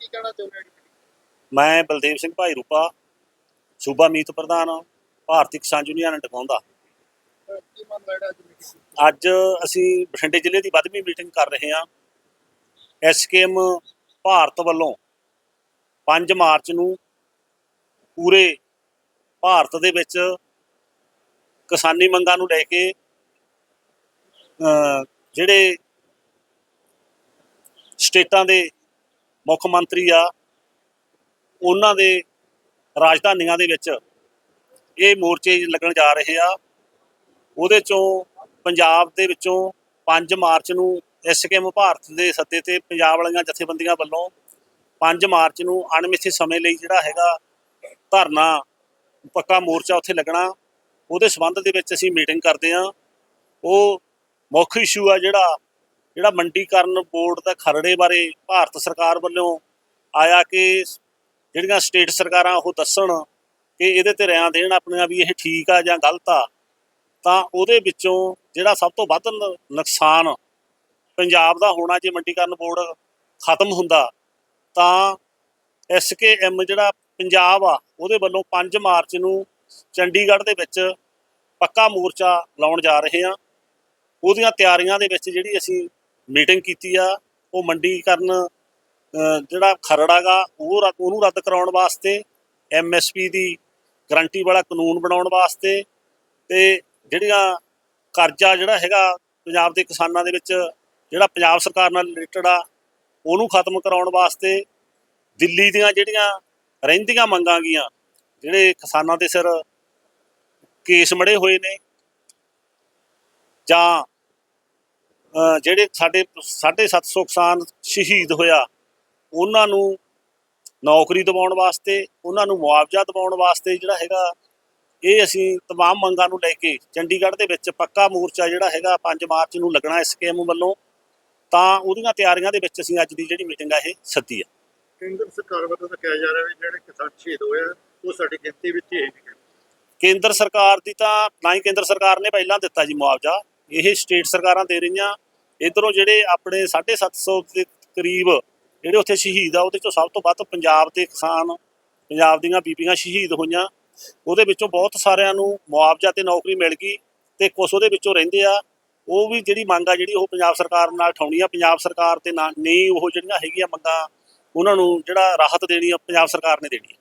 ਕੀ ਕਹਿਣਾ ਚਾਹੁੰਦੇ ਹੋ? ਮੈਂ ਬਲਦੇਵ ਸਿੰਘ ਭਾਈ ਰੂਪਾ ਸੂਬਾ ਮੀਤ ਪ੍ਰਧਾਨ ਭਾਰਤੀ ਕਿਸਾਨ ਯੂਨੀਅਨ ਟਕਾਉਂਦਾ ਕੀ ਮੰਗ ਅੱਜ ਅਸੀਂ ਬਠਿੰਡੇ ਜ਼ਿਲ੍ਹੇ ਦੀ ਵੱਧਵੀਂ ਮੀਟਿੰਗ ਕਰ ਰਹੇ ਹਾਂ। ਐਸਕੇਐਮ ਭਾਰਤ ਵੱਲੋਂ 5 ਮਾਰਚ ਨੂੰ ਪੂਰੇ ਭਾਰਤ ਦੇ ਵਿੱਚ ਕਿਸਾਨੀ ਮੰਗਾਂ ਨੂੰ ਲੈ ਕੇ ਜਿਹੜੇ ਸਟੇਟਾਂ ਦੇ ਮੁੱਖ ਮੰਤਰੀ ਆ, ਉਹਨਾਂ ਦੇ ਰਾਜਧਾਨੀਆਂ ਦੇ ਵਿੱਚ ਇਹ ਮੋਰਚੇ ਲੱਗਣ ਜਾ ਰਹੇ ਆ। ਉਹਦੇ ਚੋਂ ਪੰਜਾਬ ਦੇ ਵਿੱਚੋਂ 5 ਮਾਰਚ ਨੂੰ ਐਸਕੇਐਮ ਭਾਰਤ ਦੇ ਸੱਦੇ ਤੇ ਪੰਜਾਬ ਵਾਲੀਆਂ ਜਥੇਬੰਦੀਆਂ ਵੱਲੋਂ 5 ਮਾਰਚ ਨੂੰ ਅਣਮਿੱਥੇ ਸਮੇਂ ਲਈ ਜਿਹੜਾ ਹੈਗਾ ਧਰਨਾ, ਪੱਕਾ ਮੋਰਚਾ ਉੱਥੇ ਲੱਗਣਾ, ਉਹਦੇ ਸਬੰਧ ਦੇ ਵਿੱਚ ਅਸੀਂ ਮੀਟਿੰਗ ਕਰਦੇ ਹਾਂ। ਉਹ ਮੁੱਖ ਇਸ਼ੂ ਆ ਜਿਹੜਾ ਜਿਹੜਾ ਮੰਡੀਕਰਨ ਬੋਰਡ ਦਾ ਖਰੜੇ ਬਾਰੇ ਭਾਰਤ ਸਰਕਾਰ ਵੱਲੋਂ ਆਇਆ ਕਿ ਜਿਹੜੀਆਂ ਸਟੇਟ ਸਰਕਾਰਾਂ ਉਹ ਦੱਸਣ ਕਿ ਇਹਦੇ ਤੇ ਰਿਆਂ ਦੇਣ ਆਪਣੀਆਂ ਵੀ ਇਹ ਠੀਕ ਆ ਜਾਂ ਗਲਤ ਆ, ਤਾਂ ਉਹਦੇ ਵਿੱਚੋਂ ਜਿਹੜਾ ਸਭ ਤੋਂ ਵੱਧ ਨੁਕਸਾਨ ਪੰਜਾਬ ਦਾ ਹੋਣਾ ਜੇ ਮੰਡੀਕਰਨ ਬੋਰਡ ਖਤਮ ਹੁੰਦਾ, ਤਾਂ ਐਸਕੇਐਮ ਜਿਹੜਾ ਪੰਜਾਬ ਆ, ਉਹਦੇ ਵੱਲੋਂ 5 ਮਾਰਚ ਨੂੰ ਚੰਡੀਗੜ੍ਹ ਦੇ ਵਿੱਚ ਪੱਕਾ ਮੋਰਚਾ ਲਾਉਣ ਜਾ ਰਹੇ ਆ ਉਹਦੀਆਂ ਤਿਆਰੀਆਂ ਦੇ ਵਿੱਚ ਜਿਹੜੀ ਅਸੀਂ ਮੀਟਿੰਗ ਕੀਤੀ ਆ, ਉਹ ਮੰਡੀਕਰਨ ਜਿਹੜਾ ਖਰੜਾ ਗਾ, ਉਹ ਰੱਦ- ਉਹਨੂੰ ਰੱਦ ਕਰਾਉਣ ਵਾਸਤੇ ਐਮਐਸਪੀ ਦੀ ਗਰੰਟੀ ਵਾਲਾ ਕਾਨੂੰਨ ਬਣਾਉਣ ਵਾਸਤੇ ਤੇ ਜਿਹੜੀਆਂ ਕਰਜ਼ਾ ਜਿਹੜਾ ਹੈਗਾ ਪੰਜਾਬ ਦੇ ਕਿਸਾਨਾਂ ਦੇ ਵਿੱਚ, ਜਿਹੜਾ ਪੰਜਾਬ ਸਰਕਾਰ ਨਾਲ ਰਿਲੇਟਡ ਆ, ਉਹਨੂੰ ਖਤਮ ਕਰਾਉਣ ਵਾਸਤੇ ਦਿੱਲੀ ਦੀਆਂ ਜਿਹੜੀਆਂ ਰਹਿੰਦੀਆਂ ਮੰਗਾਂ ਗੀਆਂ, ਜਿਹੜੇ ਕਿਸਾਨਾਂ ਦੇ ਸਿਰ ਕੇਸ ਮੜੇ ਹੋਏ ਨੇ ਜਾਂ ਜਿਹੜੇ ਸਾਡੇ 750 ਕਿਸਾਨ ਸ਼ਹੀਦ ਹੋਇਆ ਉਹਨਾਂ ਨੂੰ ਨੌਕਰੀ ਦਿਵਾਉਣ ਵਾਸਤੇ ਉਹਨਾਂ ਨੂੰ ਮੁਆਵਜ਼ਾ ਦਿਵਾਉਣ ਵਾਸਤੇ ਜਿਹੜਾ ਹੈਗਾ ਇਹ ਅਸੀਂ तमाम ਮੰਗਾਂ ਨੂੰ ਲੈ ਕੇ ਚੰਡੀਗੜ੍ਹ ਦੇ ਵਿੱਚ ਪੱਕਾ ਮੋਰਚਾ ਜਿਹੜਾ ਹੈਗਾ 5 ਮਾਰਚ ਨੂੰ ਲੱਗਣਾ ਐਸਕੇਐਮ ਵੱਲੋਂ ਤਾਂ ਉਹਦੀਆਂ ਤਿਆਰੀਆਂ ਦੇ ਵਿੱਚ ਅਸੀਂ ਅੱਜ ਦੀ ਜਿਹੜੀ ਮੀਟਿੰਗ ਆ ਇਹ ਸੱਦੀ ਆ ਕੇਂਦਰ ਸਰਕਾਰ ਵੱਲੋਂ ਤਾਂ ਕਿਹਾ ਜਾ ਰਿਹਾ ਵੀ ਜਿਹੜੇ ਕਿਸਾਨ ਸ਼ਹੀਦ ਹੋਏ ਆ, ਉਹ ਸਾਡੀ ਗਿਣਤੀ ਵਿੱਚ ਹੀ ਹੈ ਨਹੀਂ ਕੇਂਦਰ ਸਰਕਾਰ ਦੀ ਤਾਂ ਨਾ ਹੀ ਕੇਂਦਰ ਸਰਕਾਰ ਨੇ ਪਹਿਲਾਂ ਦਿੱਤਾ ਜੀ ਮੁਆਵਜ਼ਾ ਇਹ ਸਟੇਟ ਸਰਕਾਰਾਂ ਦੇ ਰਹੀਆਂ। ਇਧਰੋਂ ਜਿਹੜੇ ਆਪਣੇ 750 ਦੇ ਕਰੀਬ ਜਿਹੜੇ ਉੱਥੇ ਸ਼ਹੀਦ ਆ, ਉਹਦੇ ਚੋਂ ਸਭ ਤੋਂ ਵੱਧ ਪੰਜਾਬ ਦੇ ਕਿਸਾਨ, ਪੰਜਾਬ ਦੀਆਂ ਬੀਬੀਆਂ ਸ਼ਹੀਦ ਹੋਈਆਂ। ਉਹਦੇ ਵਿੱਚੋਂ ਬਹੁਤ ਸਾਰਿਆਂ ਨੂੰ ਮੁਆਵਜ਼ਾ ਤੇ ਨੌਕਰੀ ਮਿਲ ਗਈ ਤੇ ਕੁਝ ਉਹਦੇ ਵਿੱਚੋਂ ਰਹਿੰਦੇ ਆ। ਉਹ ਵੀ ਜਿਹੜੀ ਮੰਗ ਆ ਜਿਹੜੀ ਉਹ ਪੰਜਾਬ ਸਰਕਾਰ ਨਾਲ ਠਾਉਣੀ ਆ। ਪੰਜਾਬ ਸਰਕਾਰ ਤੇ ਨਾ ਨਹੀਂ ਉਹ ਜਿਹੜੀਆਂ ਹੈਗੀਆਂ ਮੰਗਾਂ, ਉਹਨਾਂ ਨੂੰ ਜਿਹੜਾ ਰਾਹਤ ਦੇਣੀ ਆ, ਪੰਜਾਬ ਸਰਕਾਰ ਨੇ ਦੇਣੀ